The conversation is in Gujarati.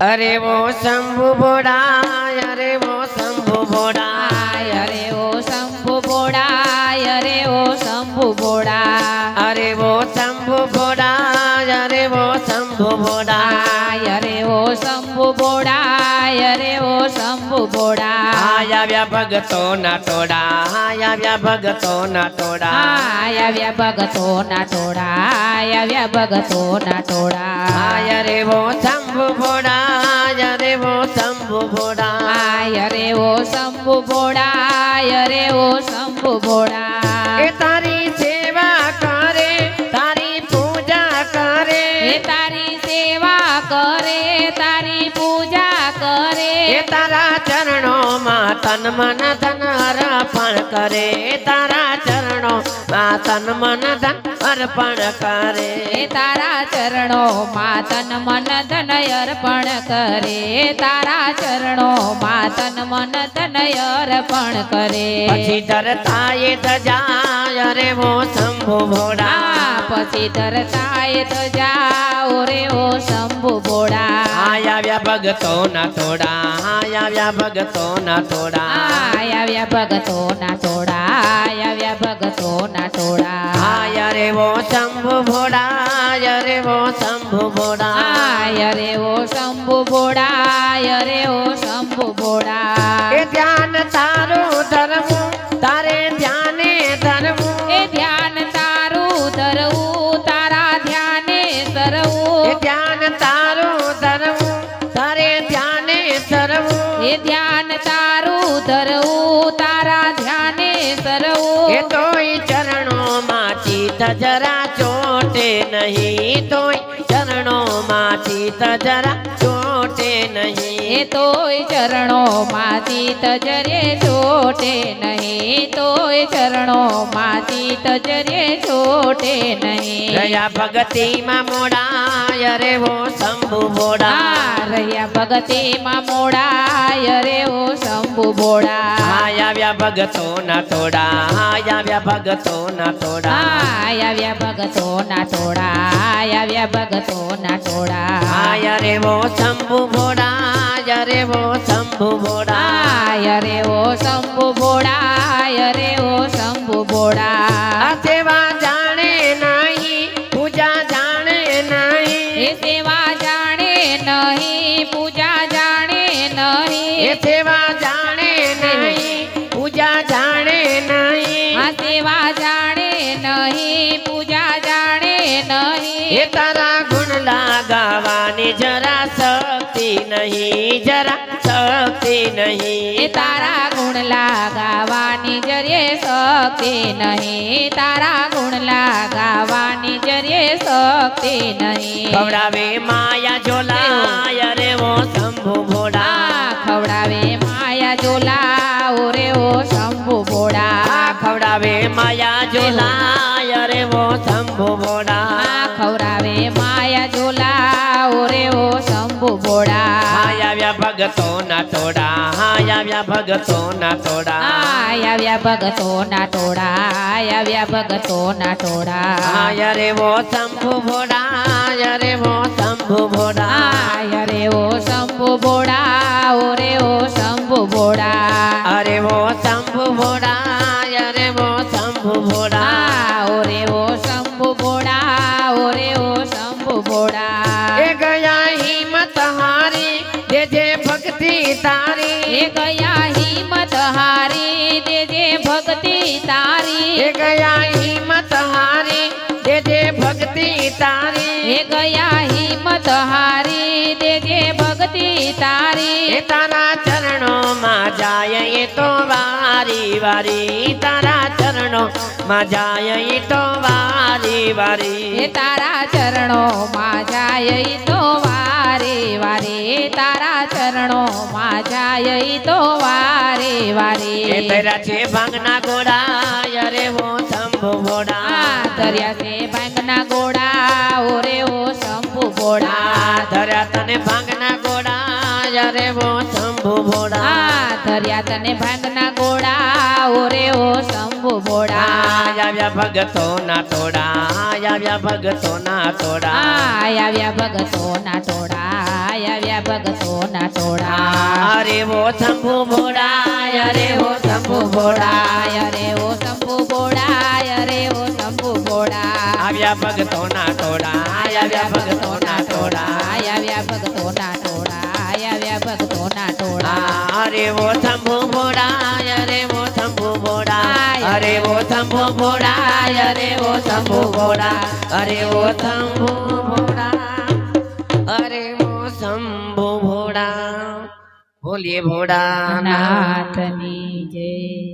અરે વો શંભુ ભોળા અરે વો શંભુ ભોળા અરે વો ઓ શંભુ બોડાય અરે વો શંભુ બોડા અરે વો શંભુ ભોળા અરે વો શંભુ ભોળા અરે વો ઓ શંભુ બોડાય આવ્યા ભગતો ના ટોળા. આય આવ્યા ભગતો ના ટોળા. આય આવ્યા ભગતો ના ટોળા આવ્યા ભગતો ના ટોળા. આય રે વો શંભુ ભોળા. અરે વો શંભુ ભોળા. આય રે વો શંભુ બોડાય રે વો શંભુ ભોળા. એ તારી સેવા કરે તારી પૂજા કરે. એ તારી સેવા કરે તારી પૂજા કરે. એ તારા ચરણોમાં તન મન ધન અર્પણ કરે તારા ચરણોમાં તન મન ધન અર્પણ કરે. તારા ચરણો તન મન ધન અર્પણ કરે. તારા ચરણો તન મન ધન અર્પણ કરે. પછી ધરતા એ ધજા રે મો શંભુ ભોળા. પછી ધરતા એ આય આવ્યા ભગતો ના થોડા. આય આવ્યા ભગતો ના થોડા. આય આવ્યા ભગતો ના થોડા. આય આવ્યા ભગતો ના થોડા. આય રે વો શંભુ ભોળા. રે વો શંભુ ભોડા આય રે વો શંભુ બોડાય રે વો શંભુ બોડા જરા ચોટે નહીં તોય ચરણોમાં માથી જરા ચોટે એ નહીં. તોય ચરણોમાંથી તજરે છોટે નહીં. તોય ચરણોમાંથી તજરે છોટે નહીં. ગયા ભગતિમાં મોડા રે વો શંભુ બોડા રહ્યા ભગતીમાં મોડાય રે ઓ શંભુ બોડા આય આવ્યા ભગતો ના તોડા આવ્યા ભગતો ના તોડા આય આવ્યા ભગતો ના આવ્યા ભગતો ના ટોળા આય રે વો શંભુ ભોળા આય રે વો શંભુ ભોળા આય રે ઓ શંભુ બોડાય રે ઓ શંભુ બોડા આ સેવા જાણે નહીં પૂજા જાણે એ નહીં સેવા જાણે નહીં પૂજા જાણે એ નહીં સેવા જાણે નહીં પૂજા જાણે નહીં આ સેવા જાણે નહીં પૂજા જાણે એ નહીં તારા ગુણ લાગાવાની જરા શક્તિ નહીં જરા શક્તિ એ નહીં તારા ગુણ લાગાવાની જરે શક્તિ નહીં. તારા ગુણ લાગાવાની જરે શક્તિ નહીં. માયા ઝોલાય રે વો શંભુ ભોળા. બોડા હાય આવ્યા ભગતો ના ટોળા. હાય આવ્યા ભગતો ના ટોળા. આય આવ્યા ભગતો ના ટોળા. આય આવ્યા ભગતો ના ટોળા. હાય રે વો શંભુ ભોળા. હાય રે વો શંભુ ભોળા. આય રે ઓ શંભુ બોડા ઓરે ઓ શંભુ બોડા અરે વો શંભુ ભોળા. ભક્તિ તારી એ ગયા હિંમત હારી દેજે ભક્તિ તારી એ ગયા હિંમત હારી જે જે ભક્તિ તારી એ ગયા હિંમત હારી દેજે ભક્તિ એ તારી તારા ચરણોમાં જાય એ તો વારી વારી તારા ચરણોમાં જાય એ તો વારી વારી. તારા ચરણો માં જાય તો વારે વારે. તારા ચરણો માં જાય તો વારે વારે. પહેરા છે ભાંગના ઘોડા અરે વો શંભુ ઘોડા ધર્યા છે ભાંગના ગોડા ઓરે ઓ શંભુ ગોડા ધર્યા તને ભાંગના ઘોડા અરે વો શંભુ ઘોડા આ ધર્યા તને ભાંગના ગોળા ઓરે ઓ શંભુ ભોળા. આવ્યા ભગતો ના તોડા આવ્યા ભગતો ના તોડા આવ્યા ભગતો ના ટોળા આય આવ્યા ભગતો ના ટોળા. અરે ઓ શંભુ ભોળા અરે ઓ શંભુ ભોળા. અરે ઓ શંભુ ભોળા અરે ઓ શંભુ ભોળા. આવ્યા ભગતોના ટોળા આવ્યા ભગતોના ટોળા. આવ્યા ભગતોના ટોળા આવ્યા ભગતોના ટોળા. અરે વો અરે ઓ શંભુ ભોળા અરે ઓ શંભુ ભોળા. અરે ઓ શંભુ ભોળા, અરે ઓ શંભુ ભોળા. ભોલે ભોળા નાથની જય.